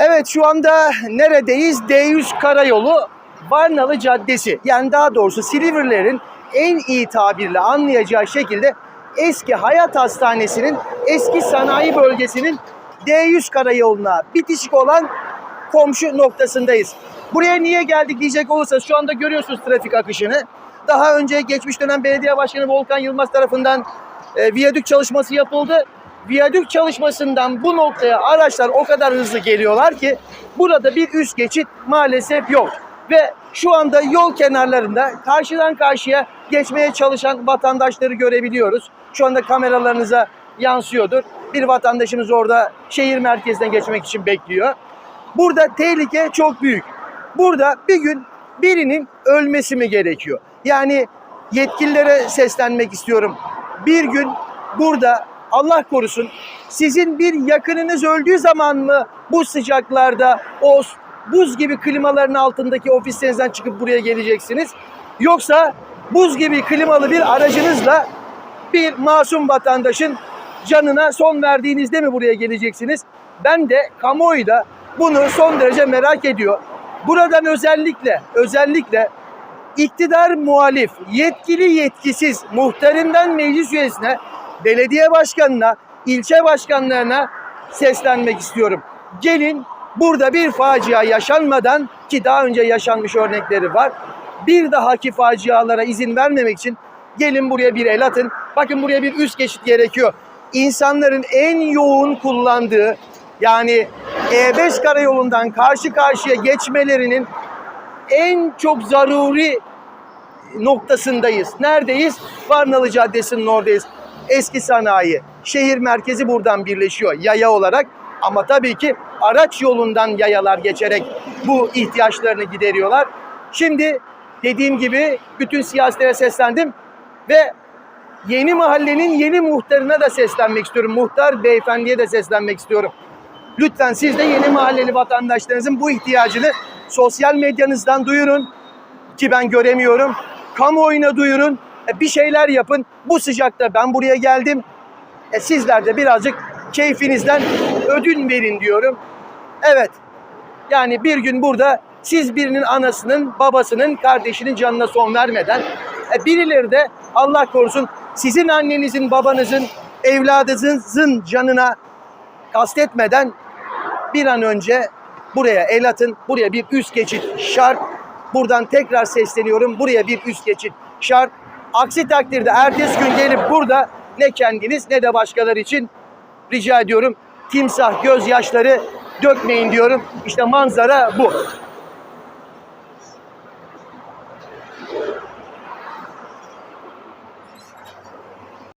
Evet şu anda neredeyiz? D100 Karayolu Varnalı Caddesi. Yani daha doğrusu Silivrilerin en iyi tabirle anlayacağı şekilde eski Hayat Hastanesi'nin eski sanayi bölgesinin D100 Karayolu'na bitişik olan komşu noktasındayız. Buraya niye geldik diyecek olursa şu anda görüyorsunuz trafik akışını. Daha önce geçmiş dönem belediye başkanı Volkan Yılmaz tarafından e, viyadük çalışması yapıldı. Viyadük çalışmasından bu noktaya araçlar o kadar hızlı geliyorlar ki burada bir üst geçit maalesef yok. Ve şu anda yol kenarlarında karşıdan karşıya geçmeye çalışan vatandaşları görebiliyoruz. Şu anda kameralarınıza yansıyordur. Bir vatandaşımız orada şehir merkezden geçmek için bekliyor. Burada tehlike çok büyük. Burada bir gün birinin ölmesi mi gerekiyor? Yani yetkililere seslenmek istiyorum. Bir gün burada Allah korusun sizin bir yakınınız öldüğü zaman mı bu sıcaklarda o buz gibi klimaların altındaki ofislerinizden çıkıp buraya geleceksiniz? Yoksa buz gibi klimalı bir aracınızla bir masum vatandaşın canına son verdiğinizde mi buraya geleceksiniz? Ben de kamuoyu da bunu son derece merak ediyor. Buradan özellikle özellikle iktidar muhalif, yetkili yetkisiz, muhtarından meclis üyesine, belediye başkanına, ilçe başkanlarına seslenmek istiyorum. Gelin burada bir facia yaşanmadan ki daha önce yaşanmış örnekleri var. Bir dahaki facialara izin vermemek için gelin buraya bir el atın. Bakın buraya bir üst geçit gerekiyor. İnsanların en yoğun kullandığı yani E5 karayolundan karşı karşıya geçmelerinin en çok zaruri noktasındayız. Neredeyiz? Varnalı Caddesi'nin oradayız. Eski sanayi, şehir merkezi buradan birleşiyor yaya olarak. Ama tabii ki araç yolundan yayalar geçerek bu ihtiyaçlarını gideriyorlar. Şimdi dediğim gibi bütün siyasilere seslendim ve yeni mahallenin yeni muhtarına da seslenmek istiyorum. Muhtar beyefendiye de seslenmek istiyorum. Lütfen siz de yeni mahalleli vatandaşlarınızın bu ihtiyacını sosyal medyanızdan duyurun ki ben göremiyorum. Kamuoyuna duyurun. E, bir şeyler yapın. Bu sıcakta ben buraya geldim. E, sizler de birazcık keyfinizden ödün verin diyorum. Evet. Yani bir gün burada siz birinin anasının, babasının, kardeşinin canına son vermeden e, birileri de Allah korusun sizin annenizin, babanızın, evladınızın canına kastetmeden bir an önce buraya el atın. Buraya bir üst geçit şart. Buradan tekrar sesleniyorum. Buraya bir üst geçit şart. Aksi takdirde ertesi gün gelip burada ne kendiniz ne de başkaları için rica ediyorum timsah gözyaşları dökmeyin diyorum. İşte manzara bu.